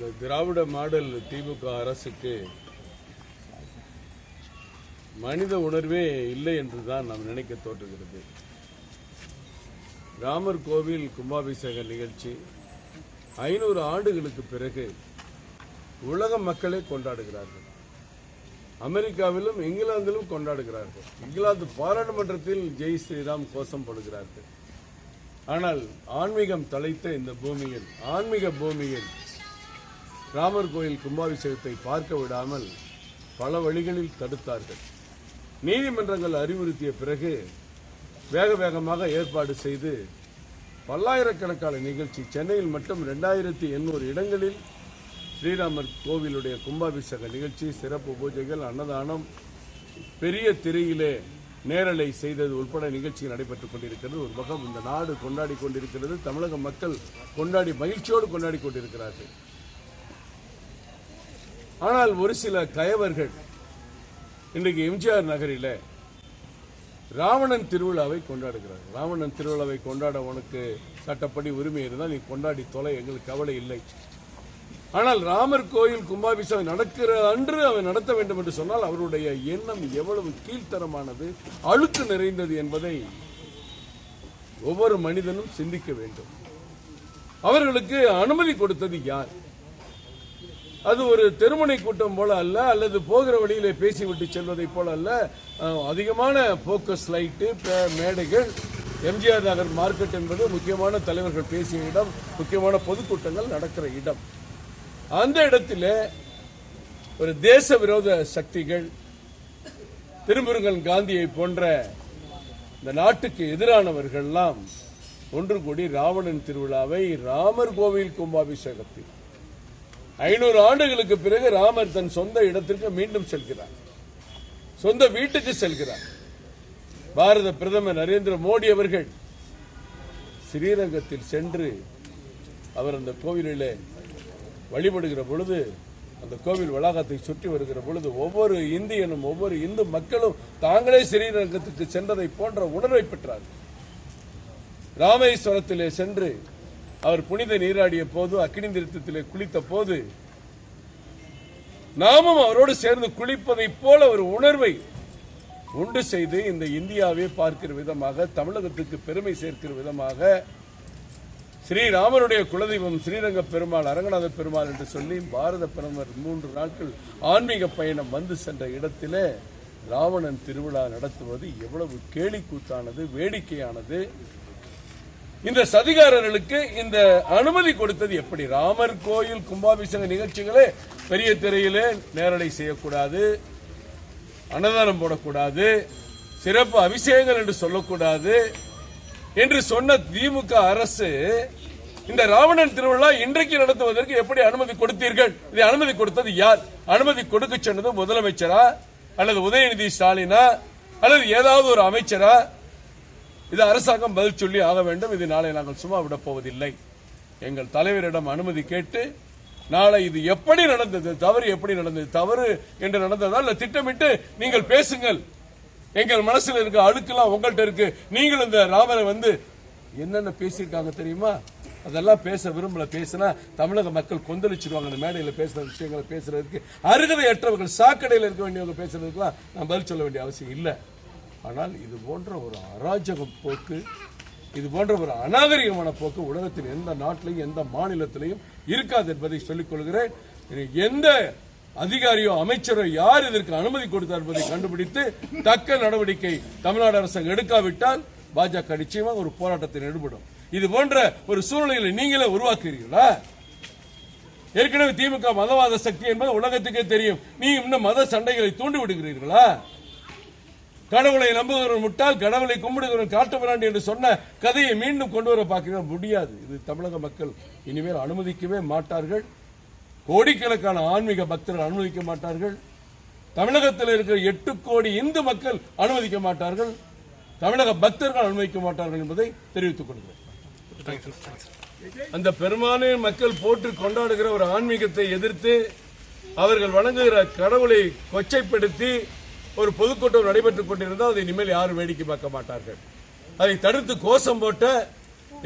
இந்த திராவிட மாடல் திமுக அரசுக்கு மனித உணர்வே இல்லை என்றுதான் நாம் நினைக்க தோற்றுகிறது ராமர் கோவில் கும்பாபிஷேக நிகழ்ச்சி ஐநூறு ஆண்டுகளுக்கு பிறகு உலக மக்களே கொண்டாடுகிறார்கள். அமெரிக்காவிலும் இங்கிலாந்திலும் கொண்டாடுகிறார்கள். இங்கிலாந்து பாராளுமன்றத்தில் ஜெய் ஸ்ரீராம் கோஷம் போடுகிறார்கள். ஆனால் ஆன்மீகம் தலைத்த இந்த பூமியில் ஆன்மீக பூமியில் ராமர் கோயில் கும்பாபிஷேகத்தை பார்க்க விடாமல் பல வழிகளில் தடுத்தார்கள். நீதிமன்றங்கள் அறிவுறுத்திய பிறகு வேக வேகமாக ஏற்பாடு செய்து பல்லாயிரக்கணக்கான நிகழ்ச்சி சென்னையில் மட்டும் ரெண்டாயிரத்தி எண்ணூறு இடங்களில் ஸ்ரீராமர் கோவிலுடைய கும்பாபிஷேக நிகழ்ச்சி சிறப்பு பூஜைகள் அன்னதானம் பெரிய திரையிலே நேரலை செய்தது உட்பட நிகழ்ச்சி நடைபெற்றுக் கொண்டிருக்கிறது. ஒரு பக்கம் இந்த நாடு கொண்டாடி கொண்டிருக்கிறது தமிழக மக்கள் கொண்டாடி மகிழ்ச்சியோடு கொண்டாடி கொண்டிருக்கிறார்கள். ஆனால் ஒரு சில கயவர்கள் இன்றைக்கு எம்ஜிஆர் நகரில் ராவணன் திருவிழாவை கொண்டாடுகிறார் ராவணன் திருவிழாவை கொண்டாட உனக்கு சட்டப்படி உரிமை இருந்தால் நீ கொண்டாடி தொலை எங்களுக்கு கவலை இல்லை. ஆனால் ராமர் கோயில் கும்பாபிஷேகம் நடக்கிற அன்று அவன் நடத்த வேண்டும் என்று சொன்னால் அவருடைய எண்ணம் எவ்வளவு கீழ்த்தரமானது அழுக்கு நிறைந்தது என்பதை ஒவ்வொரு மனிதனும் சிந்திக்க வேண்டும். அவர்களுக்கு அனுமதி கொடுத்தது யார்? அது ஒரு தெருமனை கூட்டம் போல அல்ல அல்லது போகிற வழியிலே பேசிவிட்டு செல்வதை போல அல்ல. அதிகமான போக்கஸ் லைட்டு மேடைகள். எம்ஜிஆர் நகர் மார்க்கெட் என்பது முக்கியமான தலைவர்கள் பேசிய இடம் முக்கியமான பொதுக்கூட்டங்கள் நடக்கிற இடம். அந்த இடத்துல ஒரு தேச விரோத சக்திகள் திருமுருகன் காந்தியை போன்ற இந்த நாட்டுக்கு எதிரானவர்கள்லாம் ஒன்று கூடி ராவணன் திருவிழாவை ராமர் கோவில் கும்பாபிஷேகத்தில் ஐநூறு ஆண்டுகளுக்கு பிறகு ராமர் தன் சொந்த இடத்திற்கு மீண்டும் செல்கிறார். சொந்த வீட்டுக்கு செல்கிறார். பாரத பிரதமர் நரேந்திர மோடி அவர்கள் ஸ்ரீரங்கத்தில் சென்று அவர் அந்த கோவிலிலே வழிபடுகிற பொழுது அந்த கோவில் வளாகத்தை சுற்றி வருகிற பொழுது ஒவ்வொரு இந்தியனும் ஒவ்வொரு இந்து மக்களும் தாங்களே ஸ்ரீரங்கத்துக்கு சென்றதை போன்ற உணர்வை பெற்றார்கள் ராமேஸ்வரத்திலே சென்று அவர் புனித நீராடிய போது அக்கினி திருத்தத்திலே குளித்த போது நாமும் அவரோடு சேர்ந்து குளிப்பதைப் போல ஒரு உணர்வை உண்டு செய்து இந்த இந்தியாவை பார்க்கிற விதமாக தமிழகத்துக்கு பெருமை சேர்க்கிற விதமாக ஸ்ரீராமனுடைய குலதெய்வம் ஸ்ரீரங்க பெருமாள் அரங்கநாத பெருமாள் என்று சொல்லி பாரத பிரதமர் மூன்று நாட்கள் ஆன்மீக பயணம் வந்து சென்ற இடத்திலே ராவணன் திருவிழா நடத்துவது எவ்வளவு கேலிக்கூத்தானது வேடிக்கையானது. இந்த சதிகாரர்களுக்கு இந்த அனுமதி கொடுத்தது எப்படி? ராமர் கோயில் கும்பாபிஷேக நிகழ்ச்சிகளே பெரிய திரையிலே நேரலை செய்யக்கூடாது அன்னதானம் போடக்கூடாது சிறப்பு அபிஷேகங்கள் என்று சொல்லக்கூடாது என்று சொன்ன திமுக அரசு இந்த ராவணன் திருவிழா இன்றைக்கு நடத்துவதற்கு எப்படி அனுமதி கொடுத்தீர்கள்? இதை அனுமதி கொடுத்தது யார்? அனுமதி கொடுக்க சொன்னது முதலமைச்சரா அல்லது உதயநிதி ஸ்டாலினா அல்லது ஏதாவது ஒரு அமைச்சரா? இது அரசாங்கம் பதில் சொல்லி ஆக வேண்டும். இது நாளை நாங்கள் சும்மா விடப் போவதில்லை. எங்கள் தலைவரிடம் அனுமதி கேட்டு நாளை இது எப்படி நடந்தது தவறு எப்படி நடந்தது தவறு என்று நடந்ததா இல்ல திட்டமிட்டு நீங்கள் பேசுங்கள். எங்கள் மனசுல இருக்க அழுக்கெல்லாம் உங்கள்கிட்ட இருக்கு. நீங்கள் இந்த ராமரை வந்து என்னென்ன பேசியிருக்காங்க தெரியுமா? அதெல்லாம் பேச விரும்பல. பேசினா தமிழக மக்கள் கொந்தளிச்சிருவாங்க. அந்த மேடையில் பேசுற விஷயங்களை பேசுறதுக்கு அருகதையற்றவர்கள் சாக்கடையில் இருக்க வேண்டியவங்க பேசுறதுக்குலாம் நான் பதில் சொல்ல வேண்டிய அவசியம் இல்லை. ஆனால் இது போன்ற ஒரு அராஜக போக்கு இது போன்ற ஒரு அநாகரிகமான போக்கு உலகத்தில் எந்த நாட்டிலையும் எந்த மாநிலத்திலையும் இருக்காது என்பதை சொல்லிக் கொள்கிறேன். எந்த அதிகாரியோ அமைச்சரோ யார் இதற்கு அனுமதி கொடுத்தார் என்பதை கண்டுபிடித்து தக்க நடவடிக்கை தமிழ்நாடு அரசாங்கம் எடுக்காவிட்டால் பாஜக நிச்சயமாக ஒரு போராட்டத்தில் ஈடுபடும். இது போன்ற ஒரு சூழ்நிலைகளை நீங்களே உருவாக்குறீர்களா? ஏற்கனவே திமுக மதவாத சக்தி என்பது உலகத்துக்கே தெரியும். நீ இன்னும் மத சண்டைகளை தூண்டி விடுகிறீர்களா? கடவுளை நம்புகிறவன் முட்டால் கடவுளை கும்பிடுகிறவன் காட்டுமிராண்டி என்று சொன்ன கதையை மீண்டும் கொண்டு வர பார்க்க முடியாது. இது தமிழக மக்கள் இனிமேல் அனுமதிக்கவே மாட்டார்கள். கோடிக்கணக்கான ஆன்மீக பக்தர்கள் அனுமதிக்க மாட்டார்கள். தமிழகத்தில் இருக்கிற எட்டு கோடி இந்து மக்கள் அனுமதிக்க மாட்டார்கள். தமிழக பக்தர்கள் அனுமதிக்க மாட்டார்கள் என்பதை தெரிவித்துக் கொள்கிறேன். அந்த பெரும்பான்மை மக்கள் போட்டு கொண்டாடுகிற ஒரு ஆன்மீகத்தை எதிர்த்து அவர்கள் வணங்குகிற கடவுளை கொச்சைப்படுத்தி ஒரு பொதுக்கூட்டம் நடைபெற்றுக் கொண்டிருந்தால் அதை இனிமேல் யாரும் வேடிக்கை பார்க்க மாட்டார்கள். அதை தடுத்து கோஷம் போட்ட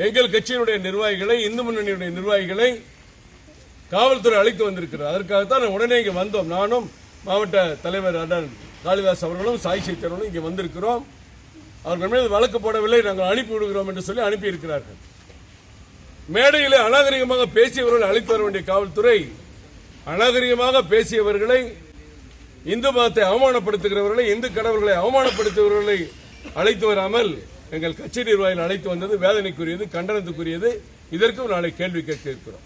எங்கள் கட்சியினுடைய நிர்வாகிகளை இந்து முன்னணியுடைய நிர்வாகிகளை காவல்துறை அழைத்து வந்திருக்கிறார். அதற்காகத்தான் நான் உடனே இங்கே வந்தோம். நானும் மாவட்ட தலைவர் அண்ணன் காளிதாஸ் அவர்களும் சாய் சைத்தர்களும் இங்கே வந்திருக்கிறோம். அவர்கள் மீது வழக்கு போடவில்லை. நாங்கள் அனுப்பி விடுகிறோம் என்று சொல்லி அனுப்பி இருக்கிறார்கள் அநாகரிகமாக பேசியவர்கள் அழைத்து வர வேண்டிய காவல்துறை அநாகரிகமாக பேசியவர்களை இந்து மதத்தை அவமானப்படுத்துகிறவர்களை இந்து கடவுள்களை அவமானப்படுத்துகிறவர்களை அழைத்து வராமல் எங்கள் கட்சி நிர்வாகிகள் அழைத்து வந்தது வேதனைக்குரியது கண்டனத்துக்குரியது. இதற்கும் நாளை கேள்வி கேட்க இருக்கிறோம்.